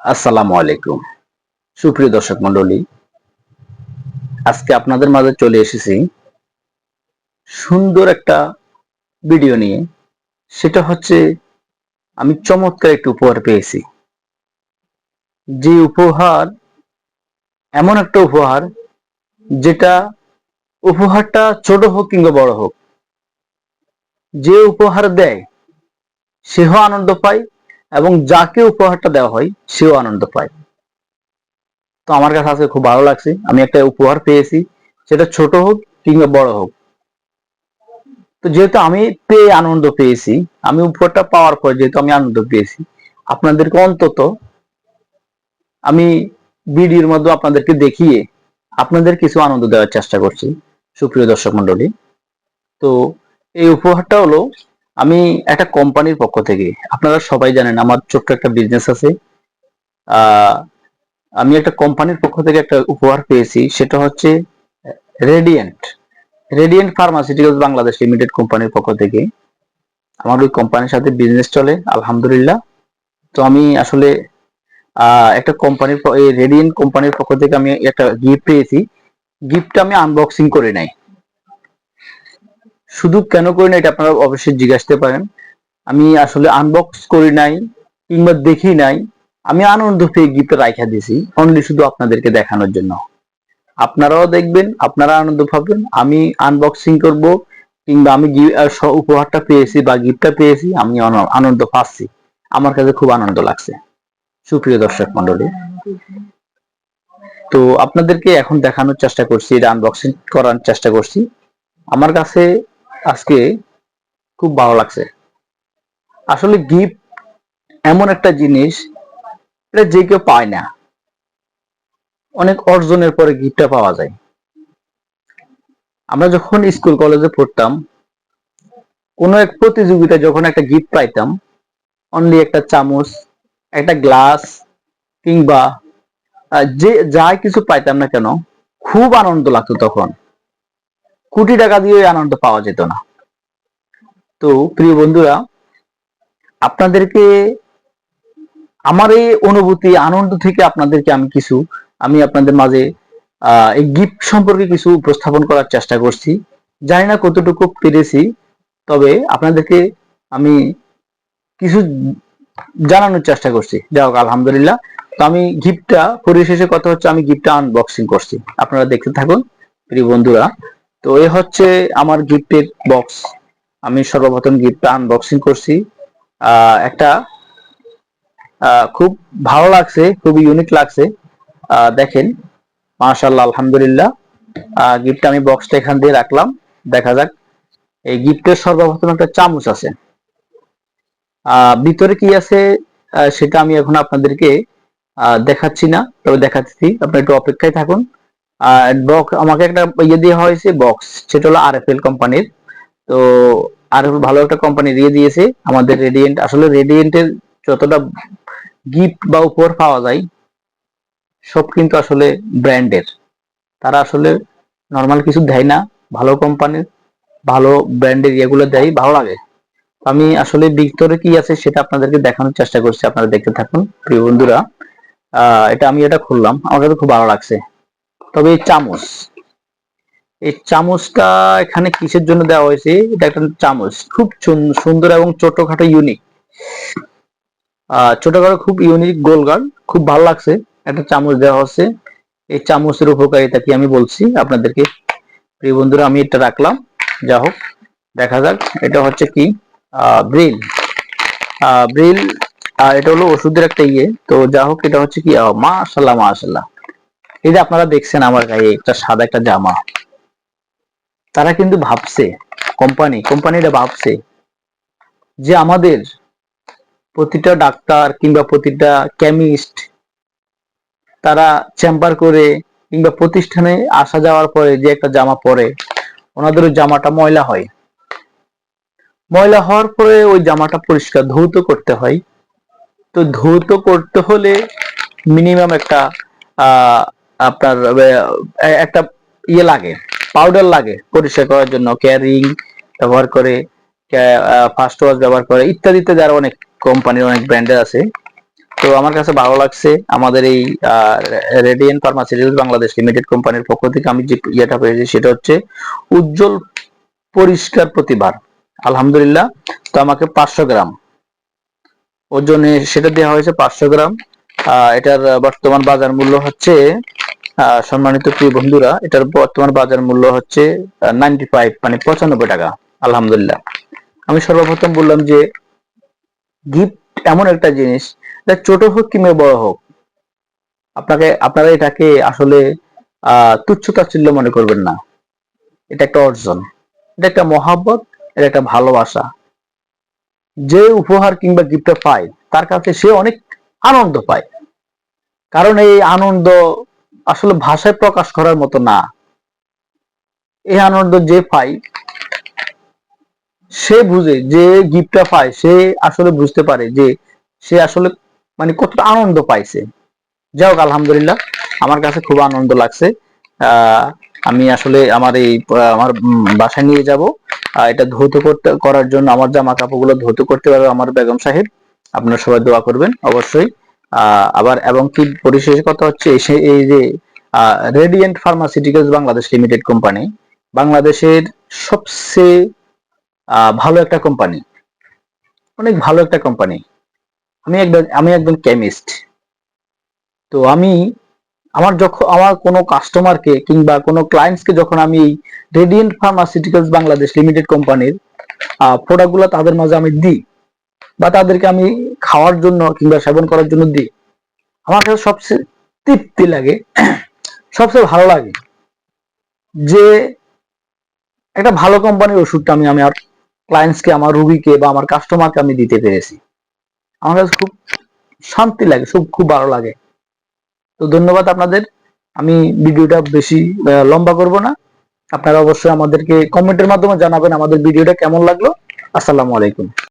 আসসালামু আলাইকুম। সুপ্রিয় দর্শক মন্ডলী আজকে আপনাদের মাঝে চলে এসেছি সুন্দর একটা ভিডিও নিয়ে। সেটা হচ্ছে, আমি চমৎকার একটি উপহার পেয়েছি। যে উপহার, এমন একটা উপহার, যেটা উপহারটা ছোট হোক কিংবা বড় হোক, যে উপহার দেয়, সেও আনন্দ পায় এবং যাকে উপহারটা দেওয়া হয়, সেও আনন্দ পায়। তো আমার কাছে আজকে খুব ভালো লাগছে। আমি একটা উপহার পেয়েছি। সেটা ছোট হোক কিংবা বড় হোক। তো যেহেতু আমি পেয়ে আনন্দ পেয়েছি, আমি উপহারটা পাওয়ার পর যেহেতু আমি আনন্দ পেয়েছি, আপনাদেরকে অন্তত আমি ভিডিওর মধ্যে আপনাদেরকে দেখিয়ে আপনাদের কিছু আনন্দ দেওয়ার চেষ্টা করছি, সুপ্রিয় দর্শক মন্ডলী তো এই উপহারটা হলো আমি একটা কোম্পানির পক্ষ থেকে, আপনারা সবাই জানেন আমার ছোট্ট একটা বিজনেস আছে। আমি একটা কোম্পানির পক্ষ থেকে একটা উপহার পেয়েছি, সেটা হচ্ছে Radiant Radiant Pharmaceuticals Bangladesh limited কোম্পানির পক্ষ থেকে। আমার ওই কোম্পানির সাথে বিজনেস চলে, আলহামদুলিল্লাহ। তো আমি আসলে একটা কোম্পানির এই রেডিয়েন্ট কোম্পানির পক্ষ থেকে আমি একটা গিফট পেয়েছি। গিফটটা আমি আনবক্সিং করে নাই। শুধু কেন করি না, এটা আপনারা অবশ্যই জিজ্ঞাসতে পারেন। আমি আসলে আনবক্স করি নাই, কিংবা দেখি নাই, আমি আনন্দ পেয়ে গিফট রাখা দিয়েছি অনলি শুধু আপনাদেরকে দেখানোর জন্য। আপনারাও দেখবেন, আপনারা আনন্দ পাবেন, আমি আনবক্সিং করব, কিংবা আমি উপহারটা পেয়েছি বা গিফটটা পেয়েছি, আমি আনন্দ পাচ্ছি। আমার কাছে খুব আনন্দ লাগছে। সুপ্রিয় দর্শক মন্ডলী তো আপনাদেরকে এখন দেখানোর চেষ্টা করছি, এটা আনবক্সিং করার চেষ্টা করছি। আমার কাছে আজকে খুব ভালো লাগছে। আসলে গিফট এমন একটা জিনিস এটা যে কেউ পায় না। অনেক অর্জনের পরে গিফটটা পাওয়া যায়। আমরা যখন স্কুল কলেজে পড়তাম, কোনো এক প্রতিযোগিতায় যখন একটা গিফট পাইতাম অনলি একটা চামচ, একটা গ্লাস কিংবা যে, যাই কিছু পাইতাম না কেন, খুব আনন্দ লাগতো তখন। কোটি টাকা দিয়ে আনন্দ পাওয়া যেত না। তো প্রিয় বন্ধুরা, আপনাদেরকে আমার এই অনুভূতি, আনন্দ থেকে আপনাদেরকে আমি কিছু, আমি আপনাদের মাঝে এই গিফট সম্পর্কে কিছু উপস্থাপন করার চেষ্টা করছি। জানি না কতটুকু পেরেছি, তবে আপনাদেরকে আমি কিছু জানানোর চেষ্টা করছি। যাই হোক, আলহামদুলিল্লাহ। তো আমি গিফটটা, পরিশেষে কথা হচ্ছে, আমি গিফটটা আনবক্সিং করছি। আপনারা দেখতে থাকুন, প্রিয় বন্ধুরা। তো এ হচ্ছে আমার গিফটের বক্স আমি সর্বপ্রথম গিফটটা আনবক্সিং করছি। একটা খুব ভালো লাগছে, খুবই ইউনিক লাগছে। দেখেন, মাশাআল্লাহ, আলহামদুলিল্লাহ। গিফটটা আমি বক্সটা এখান দিয়ে রাখলাম। দেখা যাক, এই গিফটের সর্বপ্রথম একটা চামচ আছে। ভিতরে কি আছে সেটা আমি এখন আপনাদেরকে দেখাচ্ছি না, তবে দেখাচ্ছি। আপনি একটু অপেক্ষায় থাকুন। বক্স আমাকে একটা ইয়ে দেওয়া হয়েছে বক্স সেটা হলো আরএফএল কোম্পানির তো আরএফএল ভালো একটা কোম্পানি দিয়ে দিয়েছে, আমাদের রেডিয়েন্ট আসলে রেডিয়েন্টের যতটা গিফট বা উপহার পাওয়া যায়, সব কিন্তু আসলে ব্র্যান্ডের তারা আসলে নর্মাল কিছু দেয় না, ভালো কোম্পানির ভালো ব্র্যান্ডের ইয়েগুলো দেয়, ভালো লাগে। আমি আসলে ভিতরে কি আছে সেটা আপনাদেরকে দেখানোর চেষ্টা করছি, আপনারা দেখতে থাকুন, প্রিয় বন্ধুরা। এটা আমি এটা খুললাম, আমার কাছে খুব ভালো লাগছে। তবে এই চামচ, এই চামচটা এখানে কিসের জন্য দেওয়া হয়েছে? এটা একটা চামচ, খুব সুন্দর এবং ছোটখাটো ইউনিক ছোটখাটো, খুব ইউনিক গোলগাল খুব ভালো লাগছে। একটা চামচ দেওয়া হচ্ছে। এই চামচের উপকারিতা কি আমি বলছি আপনাদেরকে। প্রিয় বন্ধুরা, আমি এটা রাখলাম। যা হোক, দেখা যাক, এটা হচ্ছে কি? ব্রিল ব্রিল এটা হলো ওষুধের একটা ইয়ে। তো যা হোক, এটা হচ্ছে কি? মাশাল্লাহ মাশাল্লাহ। এই যে আপনারা দেখছেন আমার গায়ে একটা সাদা একটা জামা। তারা কিন্তু ভাবছে, কোম্পানি কোম্পানিটা ভাবছে যে আমাদের প্রতিটা ডাক্তার কিংবা প্রতিটা কেমিস্ট তারা চেম্বার করে কিংবা প্রতিষ্ঠানে আসা যাওয়ার পরে যে একটা জামা পরে ওনাদের জামাটা ময়লা হয়। ময়লা হওয়ার পরে ওই জামাটা পরিষ্কার ধৌত করতে হয়। তো ধৌত করতে হলে মিনিমাম একটা আপনার একটা ইয়ে লাগে পাউডার লাগে পরিষ্কার করার জন্য ক্যারিং ব্যবহার করে ফার্স্ট ওয়াশ ব্যবহার করে ইত্যাদি ইত্যাদি আরও অনেক কোম্পানির অনেক ব্র্যান্ডের আছে, তো আমার কাছে ভালো লাগছে। আমাদের এই রেডিয়েন্ট ফার্মাসিউটিক্যালস বাংলাদেশ লিমিটেড কোম্পানির পক্ষ থেকে আমি যে ইয়েটা পেয়েছি, সেটা হচ্ছে উজ্জ্বল পরিষ্কার প্রতিবার আলহামদুলিল্লাহ, তো আমাকে পাঁচশো গ্রাম। ওজনে সেটা দেওয়া হয়েছে পাঁচশো গ্রাম। এটার বর্তমান বাজার মূল্য হচ্ছে সম্মানিত প্রিয় বন্ধুরা, এটার বর্তমান বাজার মূল্য হচ্ছে নাইনটি ফাইভ মানে পঁচানব্বই টাকা, আলহামদুলিল্লাহ। আমি সর্বপ্রথম বললাম যে গিফট এমন একটা জিনিস এটা ছোট হোক কিংবা বড় হোক, আপনাকে, আপনারা এটাকে আসলে তুচ্ছ তাচ্ছিল্য মনে করবেন না। এটা একটা অর্জন, এটা একটা মহাব্বত, এটা একটা ভালোবাসা। যে উপহার কিংবা গিফটটা পায়, তার কাছে সে অনেক আনন্দ পায়। কারণ এই আনন্দ আসলে ভাষায় প্রকাশ করার মতো না। এই আনন্দ যে পায়, সে বুঝে, যে গিফটটা পায়, সে আসলে বুঝতে পারে যে সে আসলে মানে কতটা আনন্দ পাইছে। যাই হোক, আলহামদুলিল্লাহ, আমার কাছে খুব আনন্দ লাগছে। আমি আসলে আমার এই, আমার বাসায় নিয়ে যাব। এটা ধৌত করতে, করার জন্য আমার জামা কাপড়গুলো ধৌত করতে পারবে আমার বেগম সাহেব। আপনারা সবাই দোয়া করবেন, অবশ্যই। আবার এবং কি পরিশেষে কথা হচ্ছে এই সে- এই যে Radiant Pharmaceuticals Bangladesh limited company, বাংলাদেশের সবচেয়ে ভালো একটা কোম্পানি। অনেক ভালো একটা কোম্পানি। আমি একজন আমি একজন কেমিস্ট তো আমি আমার যখন আমার কোনো কাস্টমারকে কিংবা কোনো ক্লায়েন্টসকে যখন আমি এই রেডিয়েন্ট ফার্মাসিউটিক্যালস বাংলাদেশ লিমিটেড কোম্পানির প্রোডাক্টগুলো তাদের মাঝে আমি দিই বা তাদেরকে আমি খাওয়ার জন্য কিংবা সেবন করার জন্য দিই। আমার কাছে সবচেয়ে তৃপ্তি লাগে, সবচেয়ে ভালো লাগে যে একটা ভালো কোম্পানির ওষুধটা আমি আমার ক্লায়েন্টসকে আমার রুগীকে বা আমার কাস্টমারকে আমি দিতে পেরেছি। আমার কাছে খুব শান্তি লাগে, খুব খুব ভালো লাগে। তো ধন্যবাদ আপনাদের, আমি ভিডিওটা বেশি লম্বা করব না। আপনারা অবশ্যই আমাদেরকে কমেন্টের মাধ্যমে জানাবেন আমাদের ভিডিওটা কেমন লাগল। আসসালামু আলাইকুম।